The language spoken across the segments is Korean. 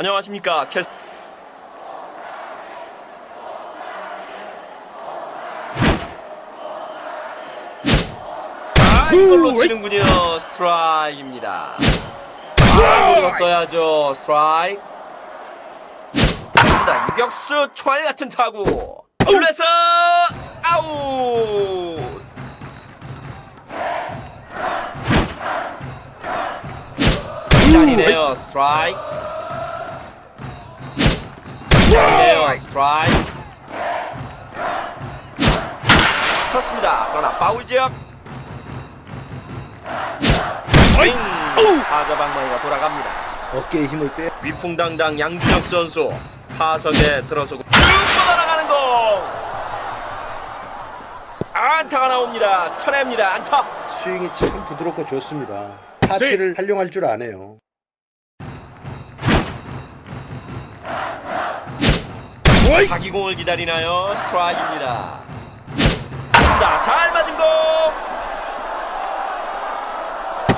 안녕하십니까. 캐스 아 이걸 놓치는군요. 스트라이크입니다. 아 노렸어야죠. 스트라이크. 맞습니다. 유격수 총알 같은 타구. 올려서 아웃! 기다리네요. 스트라이크 기다리네요 스트라이크. 쳤습니다. 그러나 파울 지역. 스윙! 타자 방망이가 돌아갑니다. 어깨에 힘을 빼. 위풍당당 양준혁 선수 타석에 들어서고 쭉 뻗어나가는 공! 안타가 나옵니다. 쳐냅니다. 안타! 스윙이 참 부드럽고 좋습니다. 타치를 활용할 줄 아네요. 자기 공을 기다리나요? 스트라이크입니다. 맞습니다. 잘 맞은 공!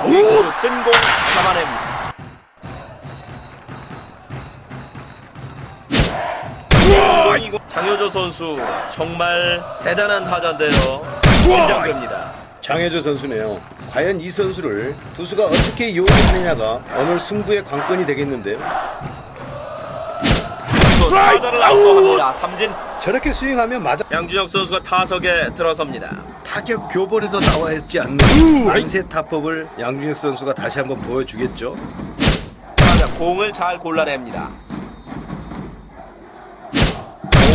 우익수 뜬공 잡아냅니다. 장효조 선수 정말 대단한 타자인데요. 긴장됩니다. 장혜조 선수네요. 과연 이 선수를 투수가 어떻게 이용하느냐가 오늘 승부의 관건이 되겠는데요. 또 타자를 압도합니다. 삼진. 저렇게 스윙하면 맞아. 양준혁 선수가 타석에 들어섭니다. 타격 교본에도 나와 있지 않는 만세 타법을 양준혁 선수가 다시 한번 보여주겠죠. 타자 공을 잘 골라냅니다.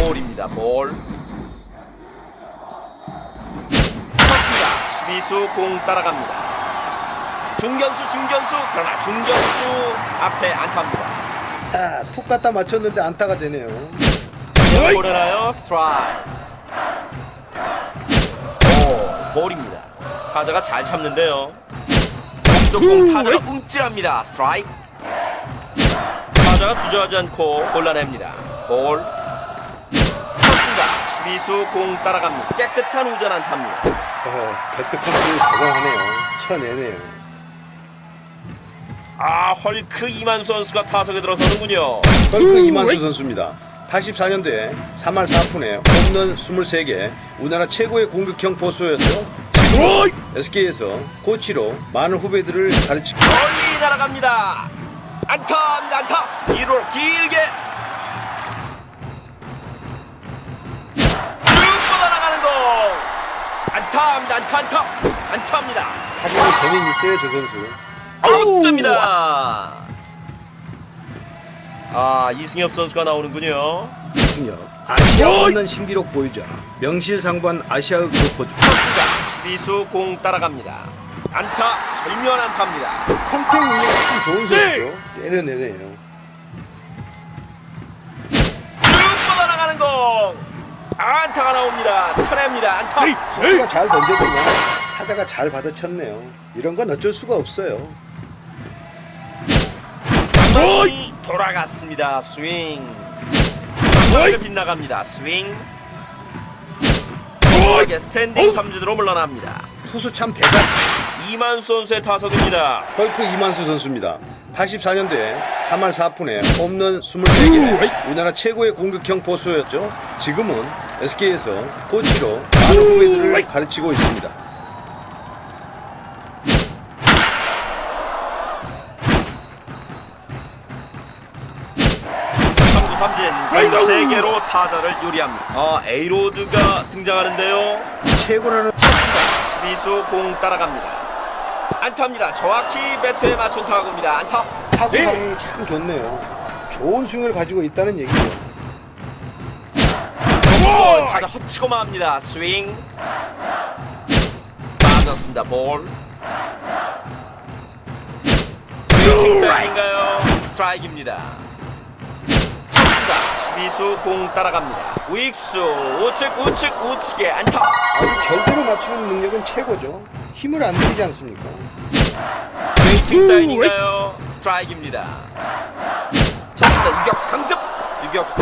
볼입니다 볼. 쳤습니다. 수비수 공 따라갑니다. 중견수 중견수. 그러나 중견수 앞에 안타입니다 아, 툭 갖다 맞췄는데 안타가 되네요. 보내나요? 스트라이크. 오 볼입니다. 타자가 잘 참는데요. 왼쪽 공 타자가 움찔합니다. 스트라이크. 타자가 주저하지 않고 골라냅니다. 볼. 쳤습니다. 수비수 공 따라갑니다. 깨끗한 우전 안타입니다. 어, 배트 컨트롤이 대단하네요. 쳐내네요. 아 헐크 이만수 선수가 타석에 들어서는군요. 헐크 이만수 선수입니다. 84년도에 3할 4푼에 홈런 23개, 우리나라 최고의 공격형 포수였죠. SK에서 코치로 많은 후배들을 가르치고 멀리 날아갑니다. 안타입니다. 안타. 1호 길게. 쭉 뻗어 나가는 공. 안타입니다. 안타 안타. 안타입니다. 타격이 개념 있어요, 저 선수. 아웃됩니다. 아 이승엽 선수가 나오는군요. 이승엽 아시아 홈런 신기록 보유자 명실상부한 아시아의 골퍼죠. 쳤습니다. 수비수 공 따라갑니다. 안타 절묘한 안타입니다. 컨택 능력이 참 좋은 선수죠. 때려내네요. 쭉 뻗어나가는 공! 안타가 나옵니다. 쳐냅니다. 안타! 선수가 잘 던져주면 타자가 잘 받아쳤네요. 이런 건 어쩔 수가 없어요. 방망이 돌아갔습니다. 스윙. 방망이가 빗나갑니다. 스윙. 빠르게 스탠딩 삼진으로 물러납니다. 투수 참 대단. 이만수 선수의 타석입니다. 헐크 이만수 선수입니다. 84년도에 3할 4푼에 홈런 23개, 우리나라 최고의 공격형 포수였죠. 지금은 SK에서 코치로 많은 후배들을 가르치고 있습니다. 타자를 요리합니다. 아, 에이로드가 등장하는데요. 최고라는. 수비수 공 따라갑니다. 안타입니다. 정확히 배트에 맞춘 타구입니다. 안타. 타구 방향이 참 좋네요. 좋은 스윙을 가지고 있다는 얘기죠. 볼 타자 허치고 맙니다. 스윙. 맞았습니다. 볼. 킥사인가요? 스트라이크입니다. 수비수 공 따라갑니다. 우익수 우측 우측 우측에 안타. 아주 결대로 맞추는 능력은 최고죠. 힘을 안 들이지 않습니까? 웨이팅 사인인가요? 스트라이크입니다. 쳤습니다. 유격수 강습. 유격수.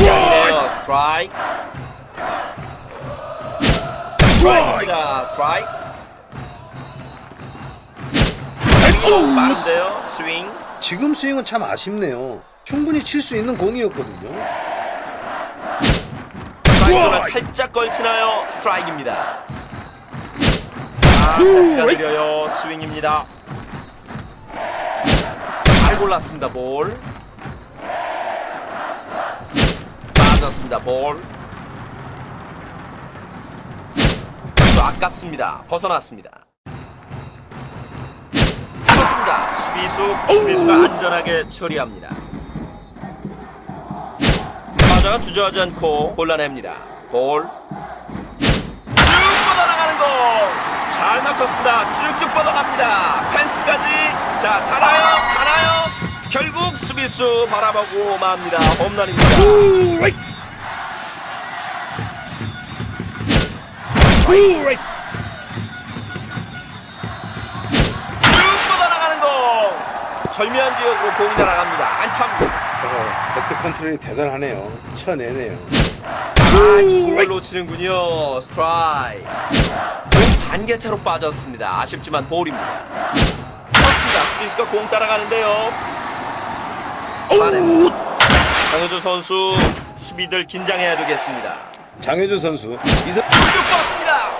네요 스트라이크. 스트라이크입니다. 스트라이크. 타격이 너무 빠른데요. 스윙. 지금 스윙은 참 아쉽네요. 충분히 칠 수 있는 공이었거든요. 스트라이크를 살짝 걸치나요? 스트라이크입니다. 아, 코트가 느려요. 스윙입니다. 잘 골랐습니다. 볼. 빠졌습니다. 볼. 또 아깝습니다. 벗어났습니다. 쳤습니다. 수비수, 수비수가 안전하게 처리합니다. 타자가 주저하지 않고 골라냅니다. 볼. 쭉 뻗어나가는 공. 잘 맞췄습니다. 쭉쭉 뻗어갑니다. 펜스까지. 자, 가나요? 가나요? 결국 수비수 바라보고 맙니다. 홈런입니다. 쭉 절묘한 지역으로 공이 날아갑니다. 안타입니다. 어, 배트 컨트롤이 대단하네요. 쳐내네요. 아, 이걸 놓치는군요. 스트라이크. 공 반개차로 빠졌습니다. 아쉽지만 볼입니다. 쳤습니다. 스미스가 공 따라가는데요. 반해. 강효준 선수 수비들 긴장해야 되겠습니다. 장효준 선수 이선 쭉쭉 뻗습니다.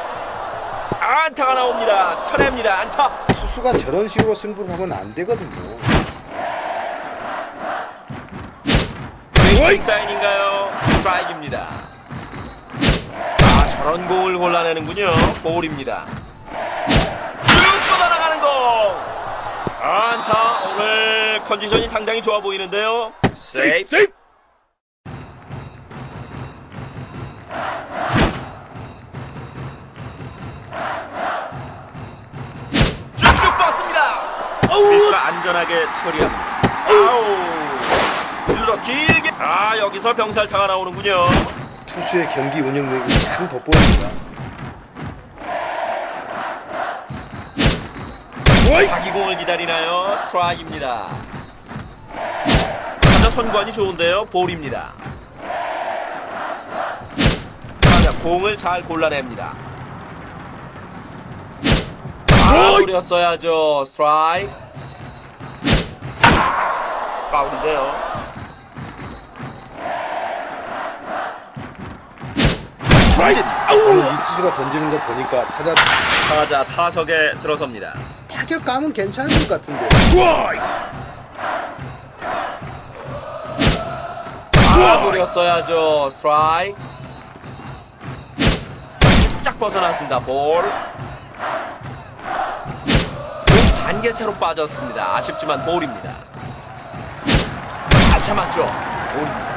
안타가 나옵니다. 쳐냅니다. 안타. 투수가 저런 식으로 승부를 하면 안 되거든요. 사인인가요? 스트라이크입니다. 아 저런 공을 골라내는군요. 볼입니다. 쭉 뻗어나가는 공. 안타. 오늘 컨디션이 상당히 좋아 보이는데요. 세이프. 쭉쭉 스미스가 안전하게 처리합니다. 아우. 일로 길게. 아 여기서 병살타가 나오는군요. 투수의 경기 운영력이 참 돋보입니다. 자기 공을 기다리나요? 스트라이크입니다. 타자 선관이 좋은데요. 볼입니다. 타자 공을 잘 골라냅니다. 아, 노렸어야죠. 스트라이크. 파울인데요. 오늘 이 투수가 던지는 거 보니까 타자 타자 타석에 들어섭니다. 타격감은 괜찮은 것 같은데. 아, 노렸어야죠. 스트라이크. 짝 벗어났습니다. 볼. 공 반개차로 빠졌습니다. 아쉽지만 볼입니다. 잘 참았죠. 볼입니다.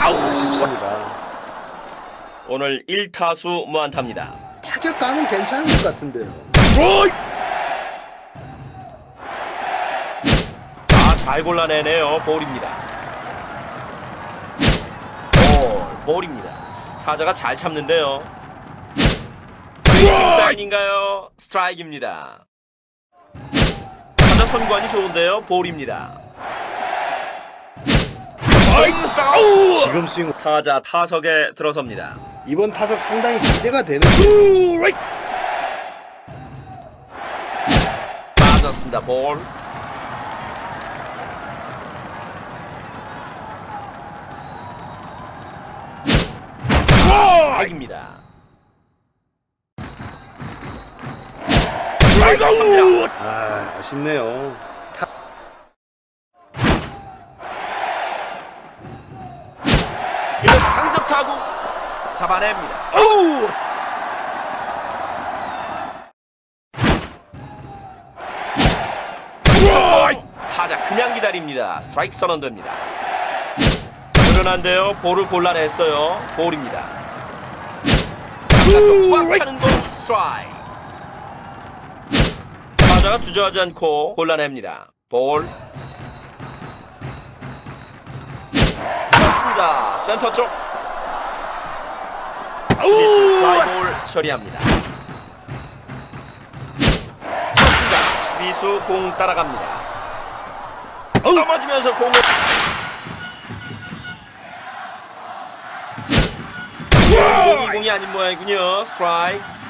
아쉽습니다. 오늘 1타수 무안타입니다. 타격감은 괜찮은 것 같은데요. 아, 잘 골라내네요. 볼입니다. 볼, 볼입니다. 타자가 잘 참는데요. 웨이팅 사인인가요? 스트라이크입니다. 선관이 좋은데요. 볼입니다. 스윙! 지금 스윙 타자 타석에 들어섭니다. 이번 타석 상당히 기대가 되는데 빠졌습니다. 볼. 스트라이크입니다. 스트라이크 씁니다. 아 아쉽네요. 이것이 강습 타구 잡아냅니다. 타자 그냥 기다립니다. 스트라이크 선언됩니다. 그러난데요. 볼을 골라냈어요. 볼입니다. 바깥쪽 꽉 차는 공 스트라이크. 타자가 주저하지 않고 골라냅니다. 볼. 쳤습니다. 센터 쪽. 스미스 플라이볼 처리합니다. 쳤습니다. 스미스 공 따라갑니다. 넘어지면서 공을 공이 아닌 모양이군요. 스트라이크.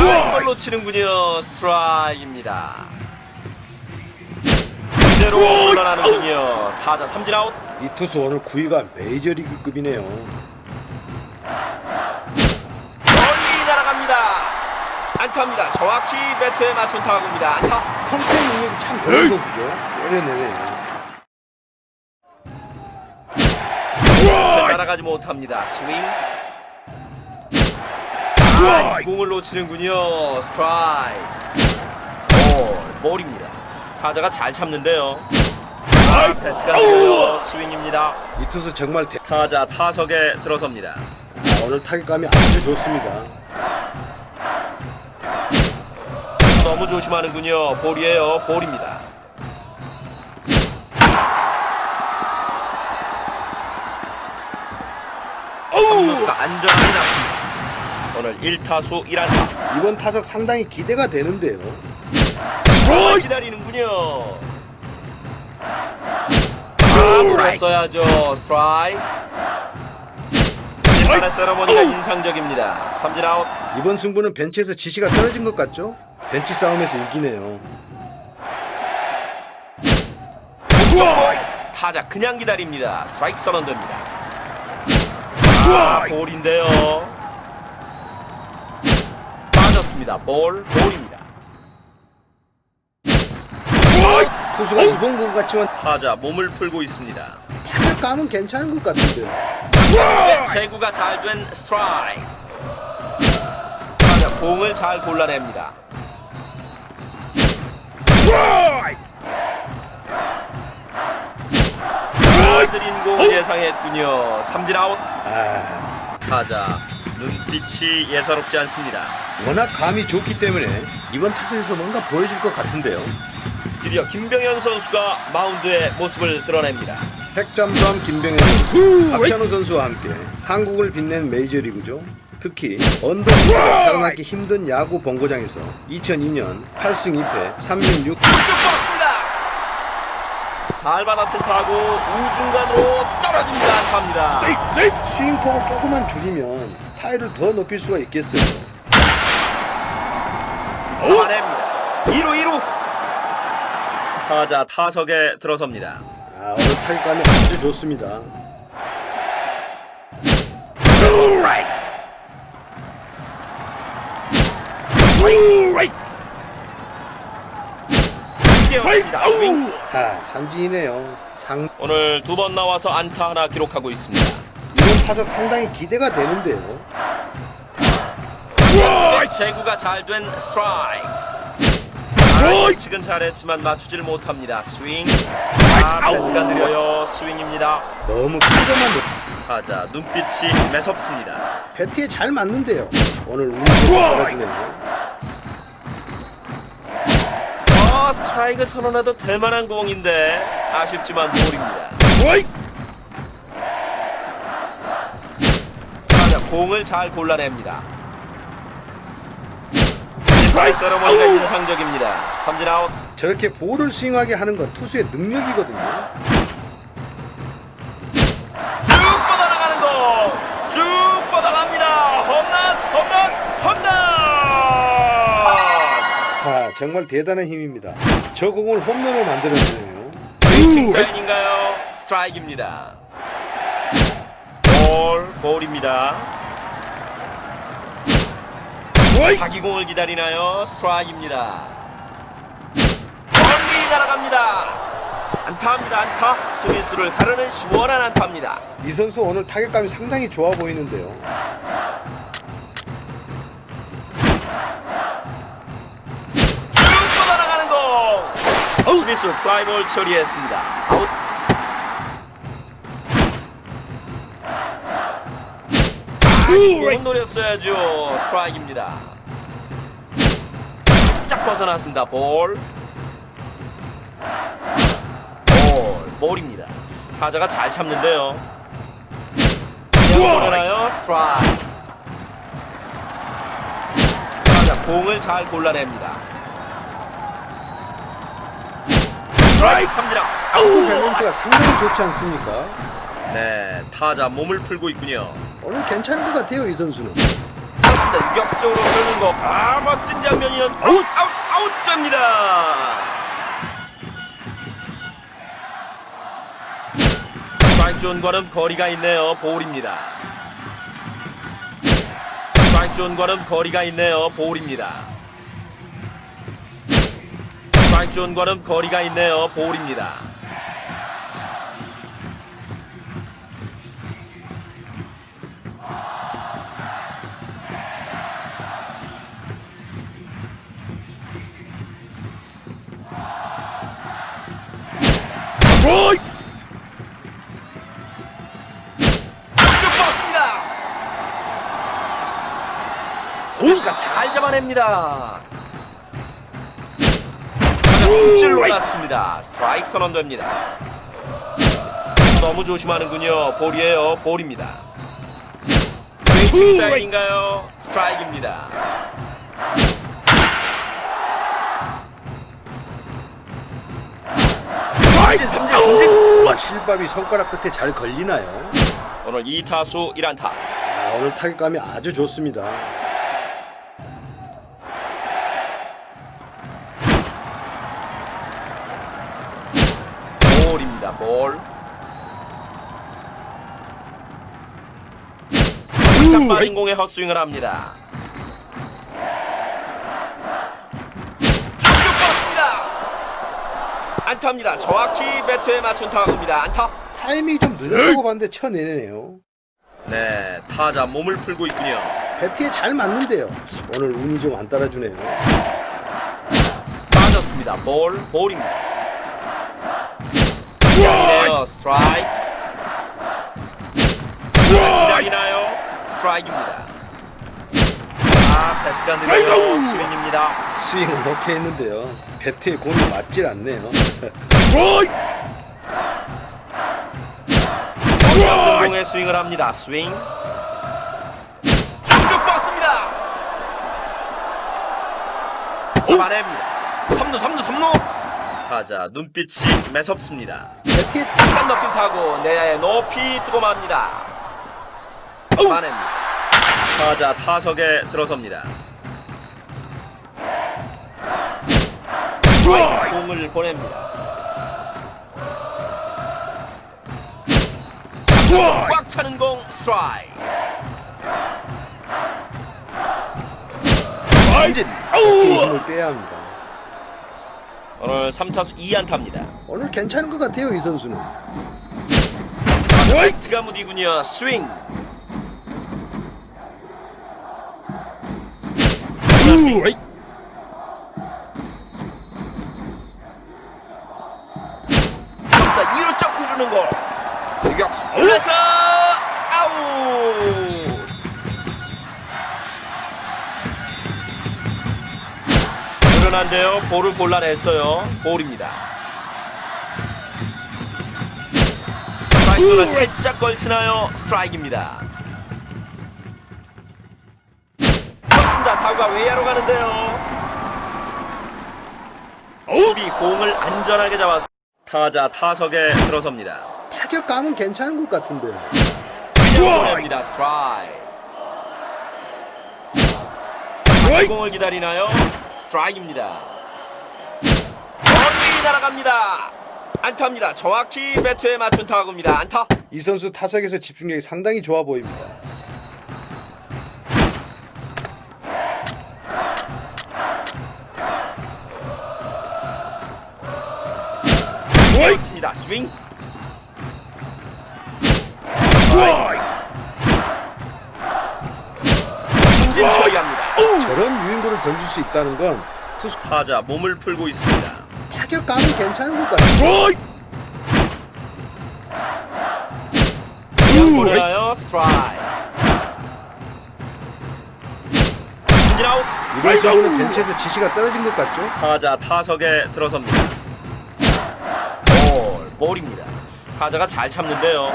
아, 이걸로 치는군요. 스트라이크입니다. 그대로 물러나는군요. 타자 삼진 아웃. 이 투수 오늘 구위가 메이저리그급이네요. 멀리 날아갑니다. 안타입니다. 정확히 배트에 맞춘 타구입니다. 안타. 컨택 능력이 참 좋은 선수죠. 내려내려. 잘 날아가지 못합니다. 스윙. 아, 이 공을 놓치는군요. 스트라이크. 볼, 볼입니다. 타자가 잘 참는데요. 아, 배트가 스윙입니다. 이 투수 정말 대... 타자 타석에 들어섭니다. 아, 오늘 타격감이 아주 좋습니다. 너무 조심하는군요. 볼이에요. 볼입니다. 삼루수가 안전하게 났습니다. 오늘 1타수 1안타. 이번 타석 상당히 기대가 되는데요. 기다리는군요. 아, 물었어야죠. 스트라이크. 일반의 세러머니가 인상적입니다. 삼진 아웃. 이번 승부는 벤치에서 지시가 떨어진 것 같죠? 벤치 싸움에서 이기네요. 쪽 타자 그냥 기다립니다. 스트라이크 선언됩니다. 아, 볼인데요. 빠졌습니다. 볼, 볼입니다. 투수가 이번 공 같지만 타자 몸을 풀고 있습니다. 타격감은 괜찮은 것 같은데. 네, 제구가 잘 된 스트라이크. 타자 공을 잘 골라냅니다. 들인 공 예상했군요. 삼진 아웃. 아, 타자 눈빛이 예사롭지 않습니다. 워낙 감이 좋기 때문에 이번 타선에서 뭔가 보여줄 것 같은데요. 드디어 김병현 선수가 마운드의 모습을 드러냅니다. 핵잠수함 김병현 박찬호 선수와 함께 한국을 빛낸 메이저리그죠. 특히 언더스가 살아남기 힘든 야구 본고장에서 2002년 8승 2패 36쭉 뻗습니다. 잘 받아친 타구 우중간으로 떨어집니다. 안타입니다. 스윙폭을 조금만 줄이면 타율을 더 높일 수가 있겠어요. 잡아냅니다. 2루 2루. 타자 타석에 들어섭니다. 아, 오늘 타격감이 아주 좋습니다. 뛰어옵니다. 스윙. 아, 삼진이네요. 상 오늘 두 번 나와서 안타 하나 기록하고 있습니다. 이번 타석 상당히 기대가 되는데요. 제구가 잘 된 스트라이크. 아, 측은 잘했지만 맞추질 못합니다. 스윙. 아, 배트가 느려요. 스윙입니다. 너무 크게만 놓- 타자 눈빛이 매섭습니다. 배트에 잘 맞는데요. 오늘 운이 떨어지네요. 아, 스트라이크 선언해도 될 만한 공인데 아쉽지만 볼입니다. 타자 공을 잘 골라냅니다. 스트라이크 세러머니가 인상적입니다. 삼진 아웃. 저렇게 볼을 스윙하게 하는 건 투수의 능력이거든요. 쭉 뻗어나가는 공! 쭉 뻗어갑니다! 홈 정말 대단한 힘입니다. 저 공을 홈런을 만들어내네요. 웨이팅 사인인가요? 스트라이크입니다. 볼, 볼입니다. 자기 공을 기다리나요? 스트라이크입니다. 멀리 날아갑니다. 안타입니다, 안타. 스미스를 가르는 시원한 안타입니다. 이 선수 오늘 타격감이 상당히 좋아 보이는데요. 뻗어나가는 공! 스미스 플라이볼 처리했습니다. 아웃. 못 노렸어야죠. 스트라이크입니다. 짝 벗어났습니다. 볼. 볼. 볼입니다. 타자가 잘 참는데요. 보내나요? 스트라이크. 타자 공을 잘 골라냅니다. 스트라이크 3진아 밸런스가 상당히 좋지 않습니까? 네 타자 몸을 풀고 있군요 오늘 괜찮은 것 같아요, 이 선수는. 그렇습니다. 유격수 쪽으로 흐르는 거. 아 멋진 장면이요. 아웃 아웃 아웃 됩니다. 스트라이크 존과는 거리가 있네요. 볼입니다. 스트라이크 존과는 거리가 있네요. 볼입니다. 존과는 거리가 있네요. 볼입니다. 쭉 뻗습니다. 스미스가 잘 잡아냅니다. 찔 올랐습니다. 스트라이크 선언됩니다. 너무 조심하는군요. 볼이에요. 볼입니다. 웨이팅 사인인가요? 스트라이크입니다. 삼진 삼진 삼진 와, 실밥이 손가락 끝에 잘 걸리나요? 오늘 2타수 1안타 아, 오늘 타격감이 아주 좋습니다. 빠진 공에 헛스윙을 합니다. 안타입니다. 정확히 배트에 맞춘 타구입니다. 안타. 타이밍이 좀 늦었다고 봤는데 쳐내네요. 네, 타자 몸을 풀고 있군요. 배트에 잘 맞는데요. 오늘 운이 좀 안 따라주네요. 빠졌습니다. 볼, 볼입니다. 기다리네요. 스트라이크. 스트라이크입니다. 아, 배트가 느려요. 스윙입니다. 스윙은 넣게 했는데요. 배트에 공이 맞질 않네요. 공에 스윙을 합니다. 스윙. 쭉쭉 뻗습니다. 잡아냅니다. 3루 3루 3루. 타자 눈빛이 매섭습니다. 배트에 약간 넣긴 타고 내야에 높이 뜨고 맙니다. 잡아냅니다. 타자 타석에 들어섭니다. 스트라이크 공을 보냅니다. 꽉 차는 공 스트라이크. 삼진. 힘을 빼야 합니다. 오늘 3타수 2안타입니다. 오늘 괜찮은 것 같아요, 이 선수는. 화이트가 무디군요. 스윙. 그렇습니다. 2루 쪽 흐르는 걸. 유격수 올라서 아웃. 그러난데요. 볼을 골라냈어요. 볼입니다. 스트라이크를 살짝 걸치나요? 스트라이크입니다. 타구가 외야로 가는데요. 수비 공을 안전하게 잡아서 타자 타석에 들어섭니다. 타격감은 괜찮은 것 같은데요. 그냥 보냅니다. 스트라이크. 공을 기다리나요? 스트라이크입니다. 멀리 날아갑니다. 안타입니다. 정확히 배트에 맞춘 타구입니다. 안타. 이 선수 타석에서 집중력이 상당히 좋아 보입니다. 그렇습니다. 스윙. 삼진 처리합니다. 저런 유인구를 던질 수 있다는 건 투수 타자 몸을 풀고 있습니다. 타격감은 괜찮은 것 같아요. 그냥 보내나요? 스트라이크. 삼진 아웃. 이번 수는 벤치에서 지시가 떨어진 것 같죠? 타자 타석에 들어섭니다. 타자가 잘 참는데요.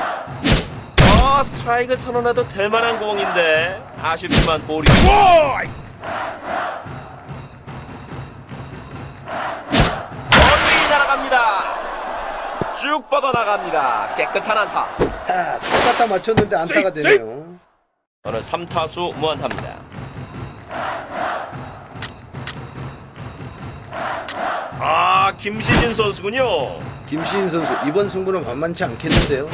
어, 스트라이크 선언해도 될 만한 공인데 아쉽지만 볼이. 멀리 날아갑니다. 쭉 뻗어 나갑니다. 깨끗한 안타. 아, 갖다 맞췄는데 안타가 되네요. 오늘 3타수 무안타입니다. 아, 김시진 선수군요. 김시인 선수 이번 승부는 만만치 않겠는데요.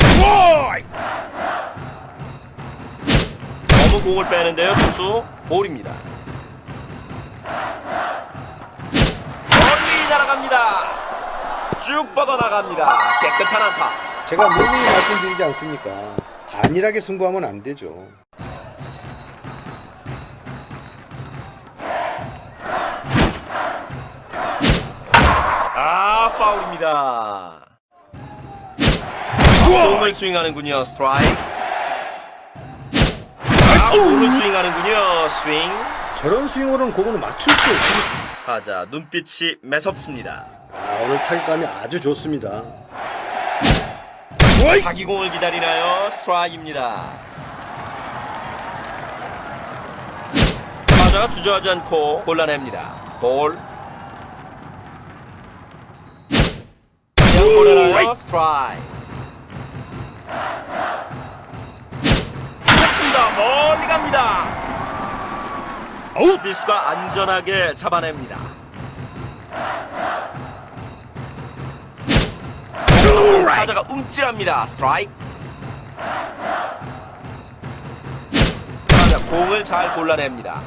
너무 공을 빼는데요 투수 볼입니다. 멀리 날아갑니다. 쭉 뻗어나갑니다. 깨끗한 안타. 제가 누누이 말씀드리지 않습니까? 안일하게 승부하면 안 되죠. 파울입니다. 공을 스윙하는군요 스트라이크. 아 공을 스윙하는군요 스윙. 저런 스윙으로는 공을 맞출 수 없습니다. 타자 눈빛이 매섭습니다. 아, 오늘 타격감이 아주 좋습니다. 자기 공을 기다리나요? 스트라이크입니다. 타자가 주저하지 않고 골라냅니다. 볼. 그냥 보내나요? 스트라이크. 쳤습니다. 멀리 갑니다. 수비수가 안전하게 잡아냅니다. 조금 타자가 움찔합니다. 스트라이크. 타자 공을 잘 골라냅니다.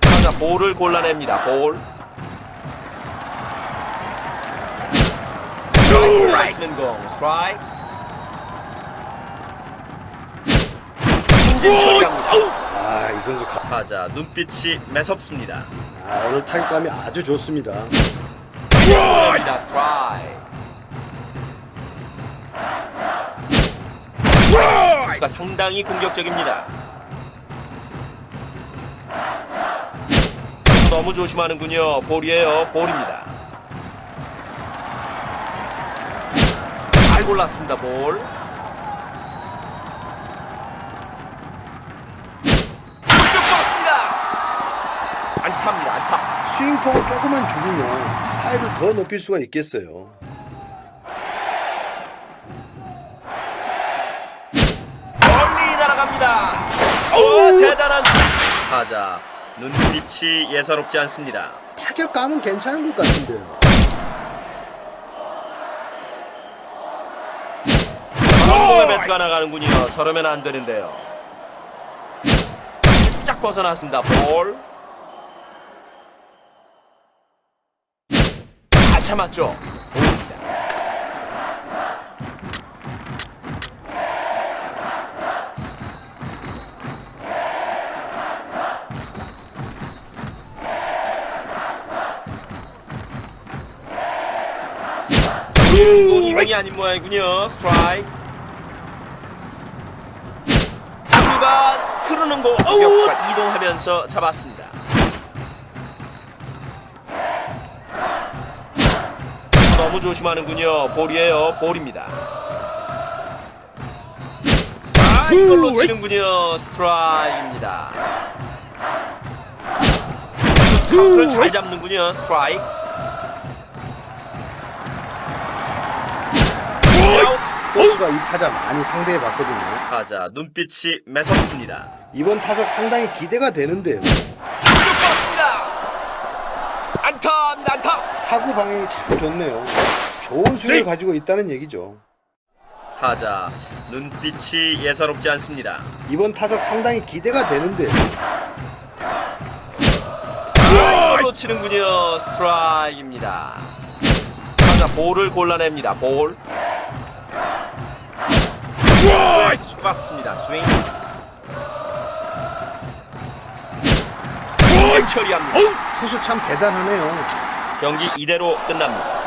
타자 볼을 골라냅니다. 볼. 처리합니다. 아, 이 선수 가... 타자 눈빛이 매섭습니다. 아, 오늘 타격감이 아주 좋습니다. 보냅니다. 스트라이크. 투수가 상당히 공격적입니다. 너무 조심하는군요. 볼이에요. 볼입니다. 잘 골랐습니다. 볼. 안타입니다. 안타. 스윙폭을 조금만 줄이면 타율을 더 높일 수가 있겠어요. 멀리 날아갑니다. 오, 대단한 수. 타자 눈빛이 예사롭지 않습니다. 타격감은 괜찮은 것 같은데요. 공의 배트가 나가는군요. 저러면 안 되는데요. 쫙 벗어났습니다. 볼. 볼입니다. 공이 공이 아닌 모양이군요. 스트라이크. 타구가 흐르는 곳 유격수가 이동하면서 잡았습니다. 너무 조심하는군요. 볼이에요. 볼입니다. 아, 이걸 놓치는군요. 스트라이크입니다. 카운트를 잘 잡는군요. 스트라이크. 포수가 이 타자 많이 상대해 봤거든요. 타자 눈빛이 매섭습니다. 이번 타석 상당히 기대가 되는데요. 충격받습니다. 안타입니다. 안타. 타구 방향이 참 좋네요. 좋은 스윙을 가지고 있다는 얘기죠. 타자 눈빛이 예사롭지 않습니다. 이번 타석 상당히 기대가 되는데 아, 놓치는군요. 스트라이크입니다. 타자 볼을 골라냅니다. 볼. 스트라이크 맞습니다. 스윙. 승진 처리합니다. 투수 참 대단하네요. 경기 이대로 끝납니다.